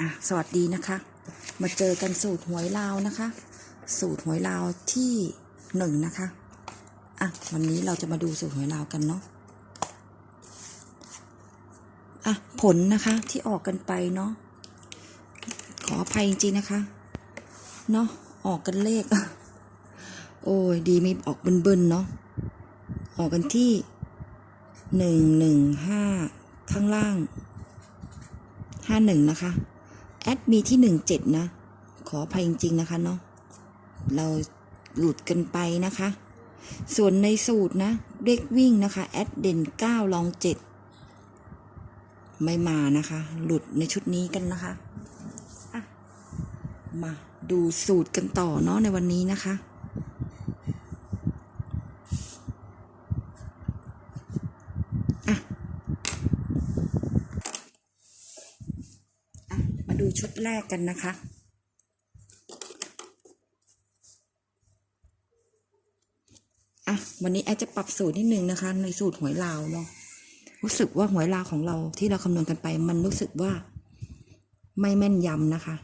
อะสวัสดีนะคะ มาเจอกันสูตรหวยลาวนะคะ สูตรหวยลาวที่หนึ่งนะคะอะวันนี้เราจะมาดูสูตรหวยลาวกันเนาะอะผลนะคะที่ออกกันไปเนาะขออภัยจริงๆนะคะเนาะออกกันเลข โอ้ยดีไม่ออกเบิ้ลๆเนาะออกกันที่หนึ่งหนึ่งห้าข้างล่างห้าหนึ่งนะคะ แอดมีที่หนึ่งเจ็ดนะ ขออภัยจริง ๆ นะคะเนาะเราหลุดกันไปนะคะ ส่วนในสูตรนะเด็กวิ่งนะคะแอดเด่นเก้าลองเจ็ดไม่มานะคะ หลุดในชุดนี้กันนะคะะมาดูสูตรกันต่อเนาะในวันนี้นะคะ อะมาดูชุด แรกกันนะคะ อะ วันนี้แอดจะปรับสูตรนิดนึงนะคะ ในสูตรหวยลาวเนาะ รู้สึกว่าหวยลาวของเราที่เราคำนวณกันไป มันรู้สึกว่าไม่แม่นยำนะคะ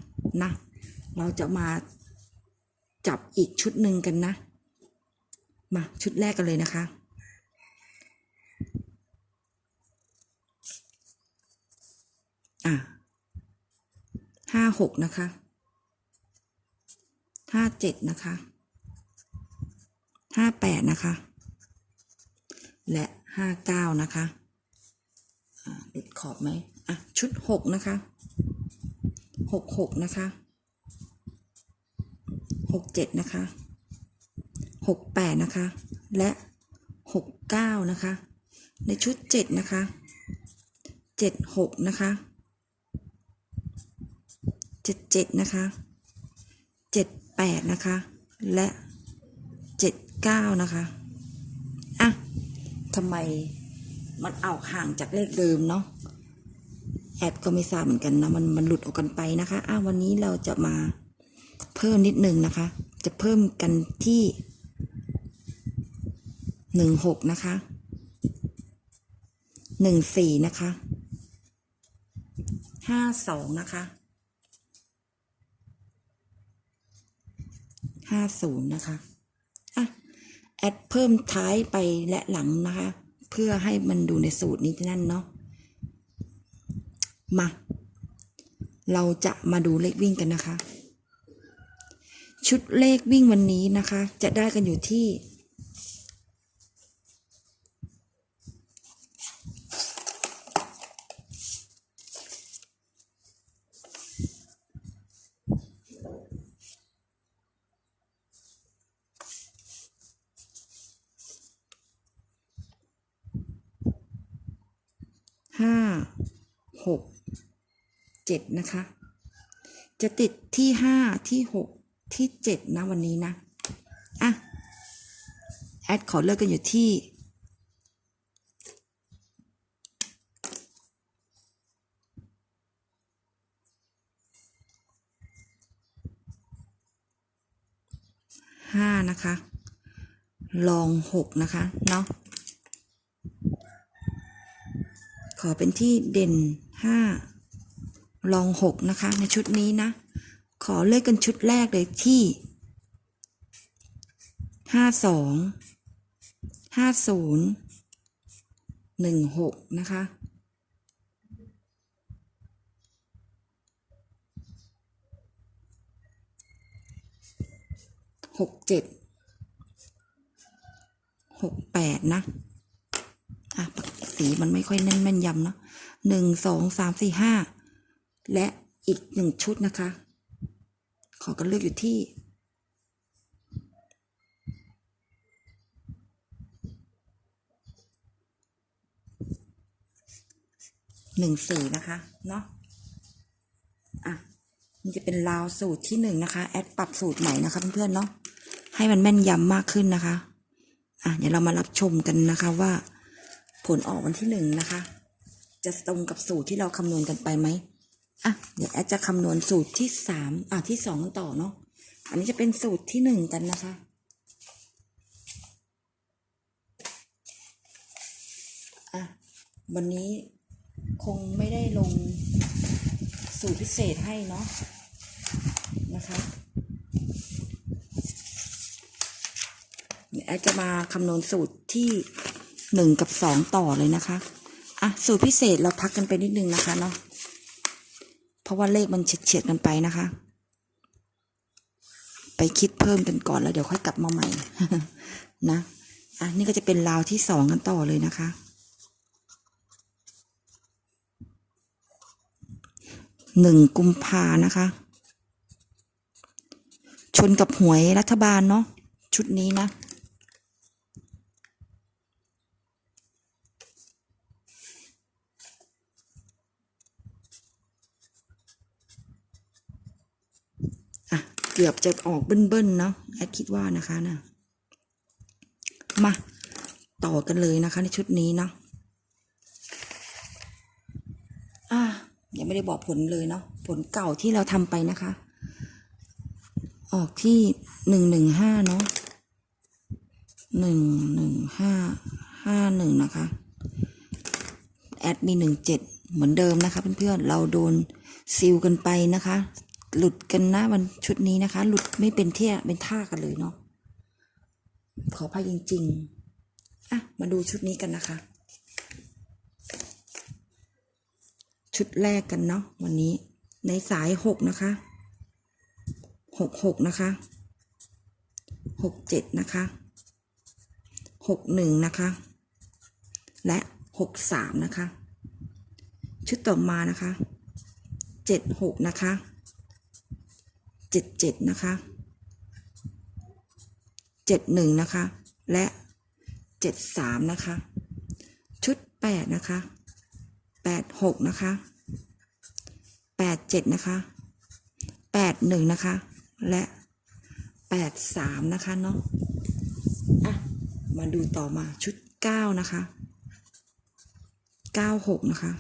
นะ เราจะมาจับอีกชุดหนึ่งกันนะ มาชุดแรกกันเลยนะคะอะ ห้าหกนะคะห้าเจ็ดนะคะห้าแปดนะคะ และห้าเก้านะคะอ่าหลุดขอบไหมอะ ชุดหกนะคะหกหกนะคะหกเจ็ดนะคะหกแปดนะคะ และหกเก้านะคะ ในชุดเจ็ดนะคะเจ็ดหกนะคะ เจ็ดเจ็ดนะคะเจ็ดแปดนะคะ และเจ็ดเก้านะคะอะทำไมมันเอาห่างจากเลขเดิมเนาะแอดก็ไม่ทราบเหมือนกันนะมันมันหลุดออกกันไปนะคะอะวันนี้เราจะมาเพิ่มนิดนึงนะคะ จะเพิ่มกันที่หนึ่งหกนะคะหนึ่งสี่นะคะห้าสองนะคะ ห้าศูนย์นะคะอะแอดเพิ่มท้ายไปและหลังนะคะ เพื่อให้มันดูในสูตรนี้นั่นเนาะมา เราจะมาดูเลขวิ่งกันนะคะ ชุดเลขวิ่งวันนี้นะคะ จะได้กันอยู่ที่ ห้า หกเจ็ดนะคะ จะติดที่ห้าที่หกที่เจ็ดนะวันนี้นะอะแอดขอเลิกกันอยู่ที่ห้านะคะ ลองหกนะคะ เนาะ ขอเป็นที่เด่น ห้าลองหกนะคะ ในชุดนี้นะ ขอเลือกกันชุดแรกเลยที่ห้าสองห้าศูนย์หนึ่งหกนะคะหกเจ็ดหกแปดนะ สีมันไม่ค่อยแน่นแม่นยำเนาะหนึ่งสองสามสี่ห้าและอีกหนึ่งชุดนะคะ ขอกันเลือกอยู่ที่หนึ่งสี่นะคะเนาะอะนี่จะเป็นราวสูตรที่หนึ่งนะคะ แอดปรับสูตรใหม่นะคะเพื่อนๆเนาะให้มันแม่นยำมากขึ้นนะคะ อะเดี๋ยวเรามารับชมกันนะคะว่า ผลออกวันที่หนึ่งนะคะ จะตรงกับสูตรที่เราคำนวณกันไปไหมอะเดี๋ยวแอดจะคำนวณสูตรที่สามอะที่สองต่อเนาะอันนี้จะเป็นสูตรที่หนึ่งกันนะคะอะวันนี้คงไม่ได้ลงสูตรตรพิเศษให้เนาะนะคะเดี๋ยวแอดจะมาคำนวณสูตรที่ หนึ่งกับสองต่อเลยนะคะ อะ สูตรพิเศษเราพักกันไปนิดนึงนะคะเนาะ เพราะว่าเลขมันเฉียดๆกันไปนะคะ ไปคิดเพิ่มกันก่อนแล้วเดี๋ยวค่อยกลับมาใหม่ นะ อะ นี่ก็จะเป็นราวที่สองกันต่อเลยนะคะ หนึ่งกุมภานะคะ ชนกับหวยรัฐบาลเนาะ ชุดนี้นะ เกือบจะออกเบิ้ลๆเนาะแอดคิดว่านะคะนะมาต่อกันเลยนะคะในชุดนี้เนาะอะยังไม่ได้บอกผลเลยเนาะผลเก่าที่เราทำไปนะคะ ออกที่หนึ่งหนึ่งห้าเนาะหนึ่งหนึ่งห้าห้าหนึ่งนะคะแอดมีหนึ่งเจ็ดเหมือนเดิมนะคะเพื่อนๆเราโดนซิลกันไปนะคะ หลุดกันนะวันชุดนี้นะคะ หลุดไม่เป็นเที่ยเป็นท่ากันเลยเนาะขอพายจริง ๆอะมาดูชุดนี้กันนะคะ ชุดแรกกันเนาะวันนี้ ในสายหกนะคะหกหกนะคะหกเจ็ดนะคะหกหนึ่งนะคะ และหกสามนะคะ ชุดต่อมานะคะเจ็ดหกนะคะ เจ็ดเจ็ดนะคะเจ็ดหนึ่งนะคะ และเจ็ดสามนะคะ ชุดแปดนะคะแปดหกนะคะแปดเจ็ดนะคะแปดหนึ่งนะคะ และแปดสามนะคะเนาะอะมาดูต่อมาชุดเก้านะคะเก้าหกนะคะ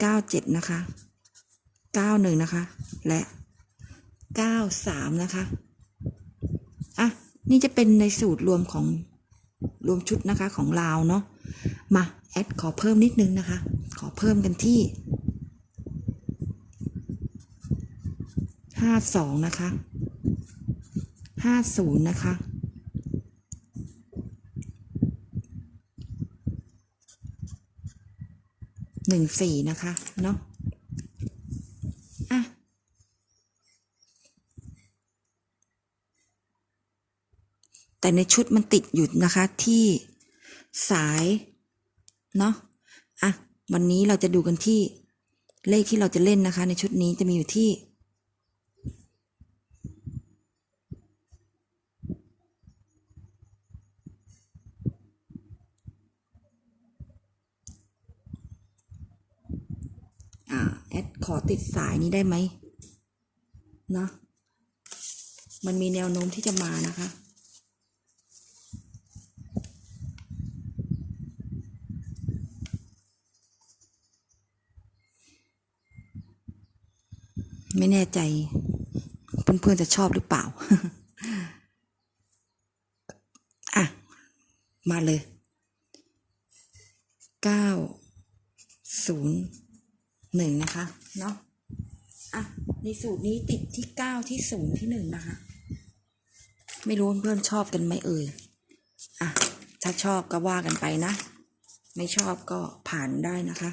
เก้าเจ็ดนะคะเก้าหนึ่งนะคะ และ เก้าสามนะคะ อะ นี่จะเป็นในสูตรรวมของรวมชุดนะคะของลาวเนาะ มา แอดขอเพิ่มนิดนึงนะคะ ขอเพิ่มกันที่ห้าสองนะคะห้าศูนย์นะคะหนึ่งสี่นะคะ เนาะอะ แต่ในชุดมันติดอยู่นะคะที่สายเนาะอะวันนี้เราจะดูกันที่เลขที่เราจะเล่นนะคะ ในชุดนี้จะมีอยู่ที่อ่าแอดขอติดสายนี้ได้ไหมเนาะมันมีแนวโน้มที่จะมานะคะ ไม่แน่ใจ เพื่อนๆจะชอบหรือเปล่า อะ มาเลย เก้าศูนย์หนึ่งนะคะ เนาะอะ ในสูตรนี้ติดที่เก้าที่ศูนย์ที่หนึ่งนะคะ ไม่รู้เพื่อนๆชอบกันไหมเอ่ย อะ ถ้าชอบก็ว่ากันไปนะ ไม่ชอบก็ผ่านได้นะคะ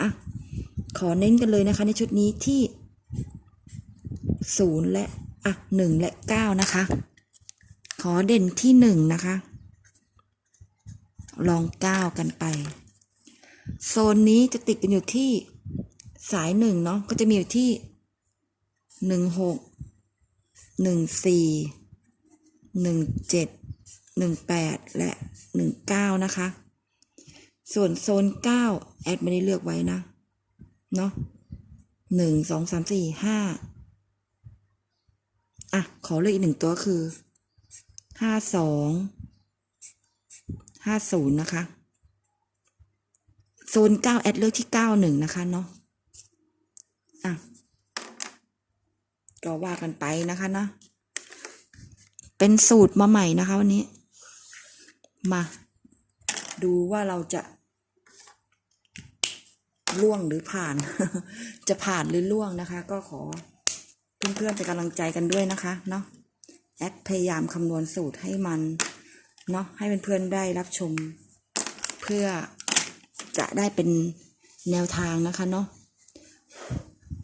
อะ ขอเน้นกันเลยนะคะในชุดนี้ที่ ศูนย์และอะหนึ่งและเก้านะคะ ขอเด่นที่หนึ่งนะคะ ลองเก้ากันไป โซนนี้จะติดกันอยู่ที่สายหนึ่งเนาะก็จะมีอยู่ที่หนึ่งหกหนึ่งสี่หนึ่งเจ็ดหนึ่งแปดและหนึ่งเก้านะคะ ส่วนโซนเก้าแอดไม่ได้เลือกไว้นะ เนาะหนึ่งสองสามสี่ห้า อะ ขอเลือกอีกหนึ่งตัวคือห้าสองห้าศูนย์นะคะ โซนเก้าแอดเลือกที่เก้าหนึ่งนะคะเนาะอะก็ว่ากันไปนะคะเนาะเป็นสูตรมาใหม่นะคะวันนี้ มา ดูว่าเราจะล่วงหรือผ่าน จะผ่านหรือล่วงนะคะ ก็ขอ เพื่อนๆเป็นกำลังใจกันด้วยนะคะเนาะแอดพยายามคำนวณสูตรให้มันเนาะให้เพื่อนๆได้รับชม เพื่อจะได้เป็นแนวทางนะคะเนาะ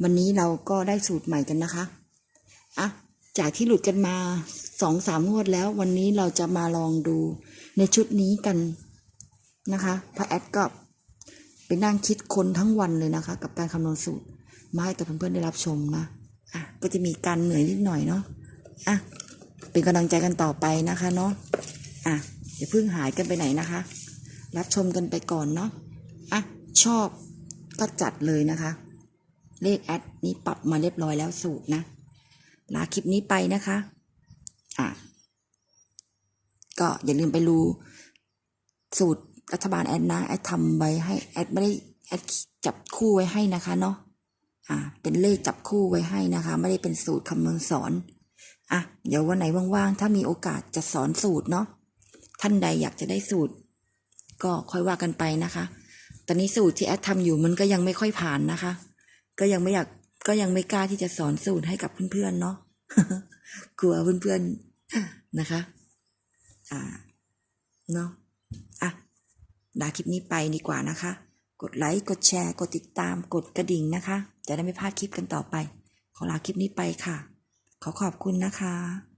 วันนี้เราก็ได้สูตรใหม่กันนะคะอะจากที่หลุดกันมาสองสามงวดแล้ว วันนี้เราจะมาลองดูในชุดนี้กันนะคะพระแอดก็ไปนั่งคิดคนทั้งวันเลยนะคะ กับการคำนวณสูตรมาให้กับเพื่อนๆได้รับชมนะ อะก็จะมีการเหนื่อยนิดหน่อยเนาะอะเป็นกำลังใจกันต่อไปนะคะเนาะอะอย่าเพิ่งหายกันไปไหนนะคะ รับชมกันไปก่อนเนาะอะชอบก็จัดเลยนะคะ เลขแอดนี้ปรับมาเรียบร้อยแล้วสูตรนะ ลาคลิปนี้ไปนะคะ อะก็อย่าลืมไปรู้สูตรรัฐบาลแอดนะแอดทำไว้ให้แอดไม่ได้แอดจับคู่ไว้ให้นะคะเนาะ อะเป็นเลขจับคู่ไว้ให้นะคะ ไม่ได้เป็นสูตรคำนวณสอนอะเดี๋ยววันไหนว่างๆ ถ้ามีโอกาสจะสอนสูตรเนาะท่านใดอยากจะได้สูตร ก็ค่อยว่ากันไปนะคะ ตอนนี้สูตรที่แอดทำอยู่มันก็ยังไม่ค่อยผ่านนะคะ ก็ยังไม่อยากก็ยังไม่กล้าที่จะสอนสูตรให้กับเพื่อนๆเนาะกลัวเพื่อนๆนะคะ อ่าเนาะอะลาคลิปนี้ไปดีกว่านะคะ กดไลค์ กดแชร์ กดติดตาม กดกระดิ่งนะคะ จะได้ไม่พลาดคลิปกันต่อไป ขอลาคลิปนี้ไปค่ะ ขอขอบคุณนะคะ